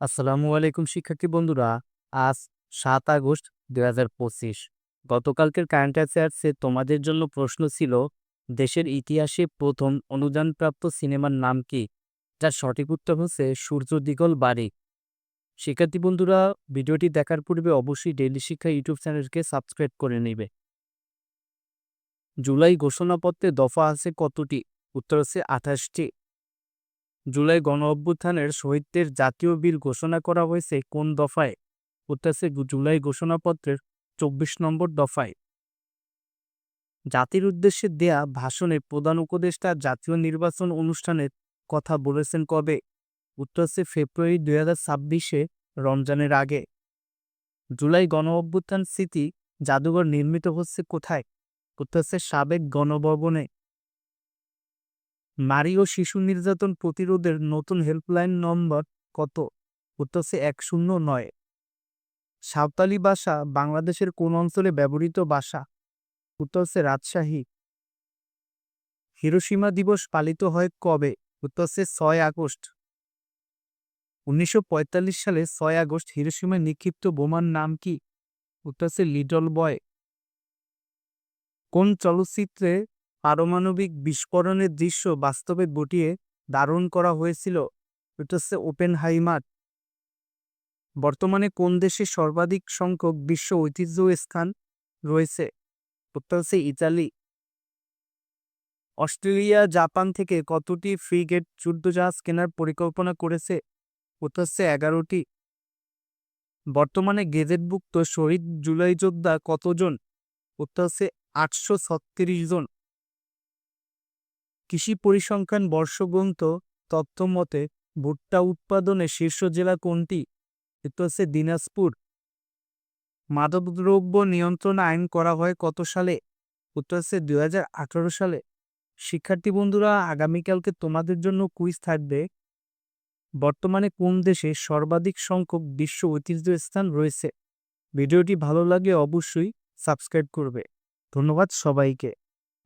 আসসালামু আলাইকুম শিক্ষার্থী বন্ধুরা, আজ সাত আগস্ট দুই হাজার পঁচিশ। গতকালকের কারেন্ট অ্যাফেয়ার্সে তোমাদের জন্য প্রশ্ন ছিল, দেশের ইতিহাসে প্রথম অনুদানপ্রাপ্ত সিনেমার নাম কি? যার সঠিক উত্তর হচ্ছে সূর্য দিগল বাড়ি। শিক্ষার্থী বন্ধুরা, ভিডিওটি দেখার পূর্বে অবশ্যই ডেইলি শিক্ষা ইউটিউব চ্যানেলকে সাবস্ক্রাইব করে নেবে। জুলাই ঘোষণাপত্রে দফা আছে কতটি? উত্তর হচ্ছে আঠাশটি। জুলাই গণ অভ্যুত্থানের শহীদদের জাতীয় বীর ঘোষণা করা হয়েছে কোন দফায়? উত্তর জুলাই ঘোষণাপত্রের চব্বিশ নম্বর দফায়। জাতির উদ্দেশ্যে দেয়া ভাষণে প্রধান উপদেষ্টা জাতীয় নির্বাচন অনুষ্ঠানের কথা বলেছেন কবে? উত্তর আছে ফেব্রুয়ারি দুই হাজার ছাব্বিশে, রমজানের আগে। জুলাই গণ অভ্যুত্থান স্মৃতি জাদুঘর নির্মিত হচ্ছে কোথায়? উত্তর আছে সাবেক গণভবনে। নারী ও শিশু নির্যাতন প্রতিরোধের নতুন হেল্পলাইন নম্বর কত? উত্তর হচ্ছে এক শূন্য নয়। সাঁওতালি ভাষা বাংলাদেশের কোন অঞ্চলে ব্যবহৃত ভাষা? উত্তর হচ্ছে রাজশাহী। হিরোসীমা দিবস পালিত হয় কবে? উত্তর হচ্ছে ছয় আগস্ট। উনিশশো পঁয়তাল্লিশ সালে ছয় আগস্ট হিরোসীমায় নিক্ষিপ্ত বোমার নাম কি? উত্তর হচ্ছে লিটল বয়। কোন চলচ্চিত্রে পারমাণবিক বিস্ফোরণের দৃশ্য বাস্তবে ঘটিয়ে ধারণ করা হয়েছিল, এটা হচ্ছে ওপেন হাইমার বর্তমানে কোন দেশে সর্বাধিক সংখ্যক বিশ্ব ঐতিহ্য স্থান রয়েছে? উত্তর হচ্ছে ইতালি। অস্ট্রেলিয়া, জাপান থেকে কতটি ফ্রিগেট যুদ্ধজাহাজ কেনার পরিকল্পনা করেছে? উত্তর হচ্ছে এগারোটি। বর্তমানে গেজেটভুক্ত শহীদ জুলাই যোদ্ধা কতজন? উত্তর হচ্ছে আটশো ছত্রিশ জন। কৃষি পরিসংখ্যান বর্ষগ্রন্থ তথ্য মতে ভুট্টা উৎপাদনে শীর্ষ জেলা কোনটি? এটা হচ্ছে দিনাজপুর। মাদকদ্রব্য নিয়ন্ত্রণ আইন করা হয় কত সালে? উত্তর হচ্ছে দু হাজার আঠারো সালে। শিক্ষার্থী বন্ধুরা, আগামীকালকে তোমাদের জন্য কুইজ থাকবে। বর্তমানে কোন দেশে সর্বাধিক সংখ্যক বিশ্ব ঐতিহ্য স্থান রয়েছে? ভিডিওটি ভালো লাগে অবশ্যই সাবস্ক্রাইব করবে। ধন্যবাদ সবাইকে।